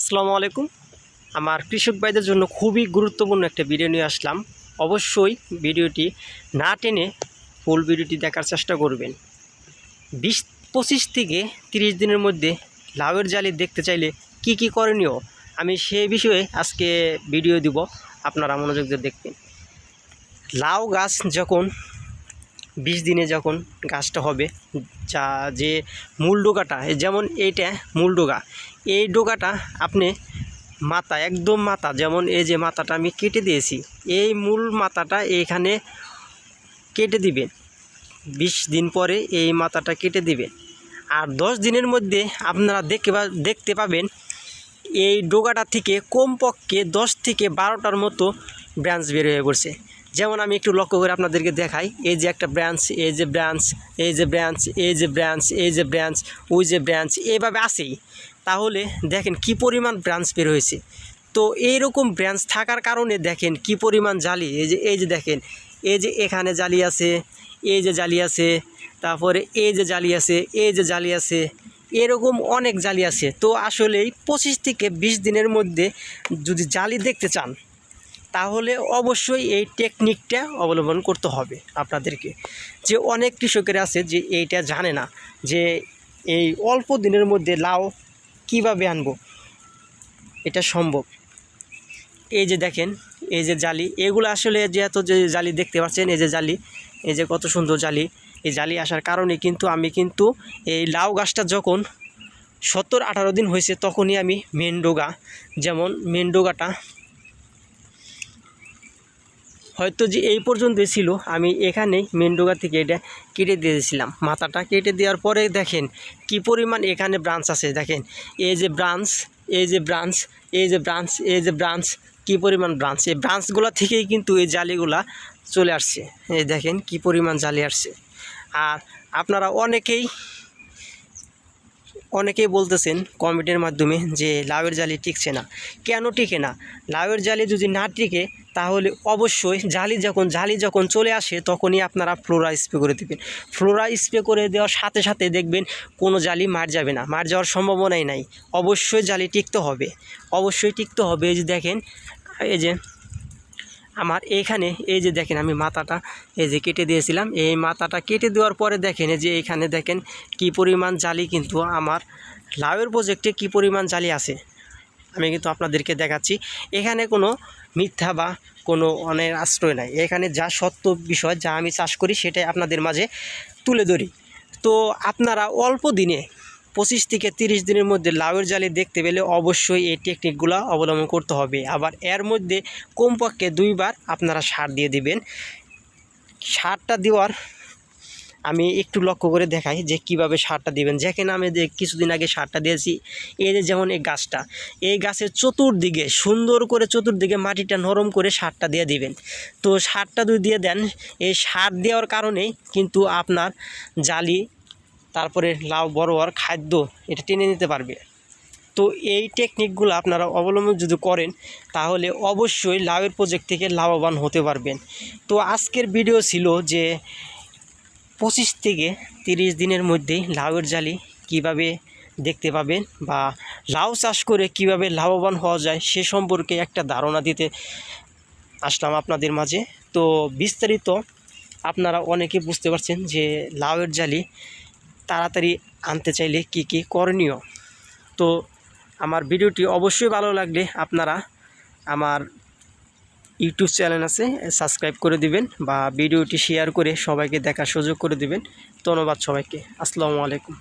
আসসালামু আলাইকুম। আমার কৃষক ভাইদের জন্য খুবই গুরুত্বপূর্ণ একটা ভিডিও নিয়ে আসলাম। অবশ্যই ভিডিওটি না টেনে ফুল ভিডিওটি দেখার চেষ্টা করবেন। বিশ, পঁচিশ থেকে তিরিশ দিনের মধ্যে লাউয়ের জালি দেখতে চাইলে কি কি করণীয়? আমি সে বিষয়ে আজকে ভিডিও দিব। আপনারা মনোযোগ দিয়ে দেখবেন। লাউ গাছ যখন বিশ দিনে যখন গাছটা হবে, যা যে মূল ডোকাটা যেমন এইটা, মূল ডোকা এই ডোকাটা আপনি মাথা, একদম মাথা, যেমন এই যে মাথাটা আমি কেটে দিয়েছি, এই মূল মাথাটা এইখানে কেটে দিবেন। বিশ দিন পরে এই মাথাটা কেটে দিবেন। আর দশ দিনের মধ্যে আপনারা দেখতে পা- দেখতে পাবেন, এই ডোগাটা থেকে কমপক্ষে দশ থেকে বারোটার মতো ব্রাঞ্চ বের হয়ে পড়ছে। যেমন আমি একটু লক্ষ্য করে আপনাদেরকে দেখাই এই যে একটা ব্রাঞ্চ এই যে ব্রাঞ্চ এই যে ব্রাঞ্চ এই যে ব্রাঞ্চ এই যে ব্রাঞ্চ ওই যে ব্রাঞ্চ এইভাবে আসেই তাহলে দেখেন কি পরিমাণ ব্রাঞ্চ বের হয়েছে তো এইরকম ব্রাঞ্চ থাকার কারণে দেখেন কি পরিমাণ জালি এই যে এই যে দেখেন এই যে এখানে জালি আছে এই যে জালি আছে তারপরে এই যে জালি আছে এই যে জালি আছে এরকম অনেক জালি আছে তো আসলেই পঁচিশ থেকে বিশ দিনের মধ্যে যদি জালি দেখতে চান তাহলে অবশ্যই এই টেকনিকটা অবলম্বন করতে হবে আপনাদেরকে। যে অনেক কৃষকের আছে যে এইটা জানে না যে এই অল্প দিনের মধ্যে লাউ কীভাবে আনব? এটা সম্ভব। এই যে দেখেন, এই যে জালি, এগুলো আসলে যে এত যে জালি দেখতে পাচ্ছেন, এই যে জালি, এই যে কত সুন্দর জালি, এই জালি আসার কারণে কিন্তু আমি কিন্তু এই লাউ গাছটা যখন সত্তর আঠারো দিন হয়েছে তখনই আমি মেনডোগা যেমন মেনডোগাটা হয়তো যে এই পর্যন্ত ছিল, আমি এখানেই মেনডোগা থেকে এটা কেটে দিয়েছিলাম। মাথাটা কেটে দেওয়ার পরে দেখেন কি পরিমাণ এখানে ব্রাঞ্চ আছে, দেখেন। এই যে ব্রাঞ্চ এই যে ব্রাঞ্চ এই যে ব্রাঞ্চ এই যে ব্রাঞ্চ কি পরিমাণ ব্রাঞ্চ এই ব্রাঞ্চগুলো থেকেই কিন্তু এই জালিগুলা চলে আসছে। এই দেখেন কি পরিমাণ জালি আসছে। আর আপনারা অনেকেই অনেকেই বলতেছেন কমেন্টের মাধ্যমে যে লাউয়ের জালি টিকছে না। কেন টিকে না? লাউয়ের জালি যদি না টিকে, তাহলে অবশ্যই জালি যখন জালি যখন চলে আসে, তখনই আপনারা ফ্লোরা স্প্রে করে দেবেন। ফ্লোরা স্প্রে করে দেওয়ার সাথে সাথে দেখবেন কোনো জালি মার যাবে না। মার যাওয়ার সম্ভাবনাই নাই। অবশ্যই জালি টিকতে হবে। অবশ্যই টিকতে হবে। এই যে দেখেন, এই যে আমার এইখানে এই যে দেখেন আমি মাথাটা, এই যে কেটে দিয়েছিলাম, এই মাথাটা কেটে দেওয়ার পরে দেখেন যে এইখানে দেখেন কি পরিমাণ জালি কিন্তু আমার লাউয়ের প্রজেক্টে কি পরিমাণ জালি আছে। আমি কিন্তু আপনাদেরকে দেখাচ্ছি, এখানে কোনো মিথ্যা বা কোনো অনের আশ্রয় নাই। এখানে যা সত্য বিষয় যা আমি চাষ করি, সেটাই আপনাদের মাঝে তুলে ধরি। তো আপনারা অল্প দিনে পঁচিশ থেকে তিরিশ দিনের মধ্যে লাউয়ের জালি দেখতে পেলে অবশ্যই এই টেকনিকগুলো অবলম্বন করতে হবে। আবার এর মধ্যে কমপক্ষে দুইবার আপনারা সার দিয়ে দিবেন। সারটা দেওয়ার আমি একটু লক্ষ্য করে দেখাই যে কীভাবে সারটা দিবেন। যেখানে আমি কিছুদিন আগে সারটা দিয়েছি, এই যে যেমন এই গাছটা, এই গাছের চতুর্দিকে সুন্দর করে চতুর্দিকে মাটিটা নরম করে সারটা দিয়ে দিবেন। তো সারটা যদি দিয়ে দেন, এই সার দেওয়ার কারণেই কিন্তু আপনার জালি তারপরে লাউ বড় হওয়ার খাদ্য এটা টেনে নিতে পারবে। তো এই টেকনিকগুলো আপনারা অবলম্বন যদি করেন, তাহলে অবশ্যই লাউয়ের প্রজেক্ট থেকে লাভবান হতে পারবেন। তো আজকের ভিডিও ছিল যে পঁচিশ থেকে তিরিশ দিনের মধ্যেই লাউয়ের জালি কীভাবে দেখতে পাবেন বা লাউ চাষ করে কীভাবে লাভবান হওয়া যায় সে সম্পর্কে একটা ধারণা দিতে আসলাম আপনাদের মাঝে। তো বিস্তারিত আপনারা অনেকে বুঝতে পারছেন যে লাউয়ের জালি তাড়াতাড়ি আনতে চাইলে কি কি করণীয়? তো আমার ভিডিওটি অবশ্যই ভালো লাগলে আপনারা আমার ইউটিউব চ্যানেল আছে, সাবস্ক্রাইব করে দিবেন বা ভিডিওটি শেয়ার করে সবাইকে দেখার সুযোগ করে দিবেন। ধন্যবাদ সবাইকে। আসসালামু আলাইকুম।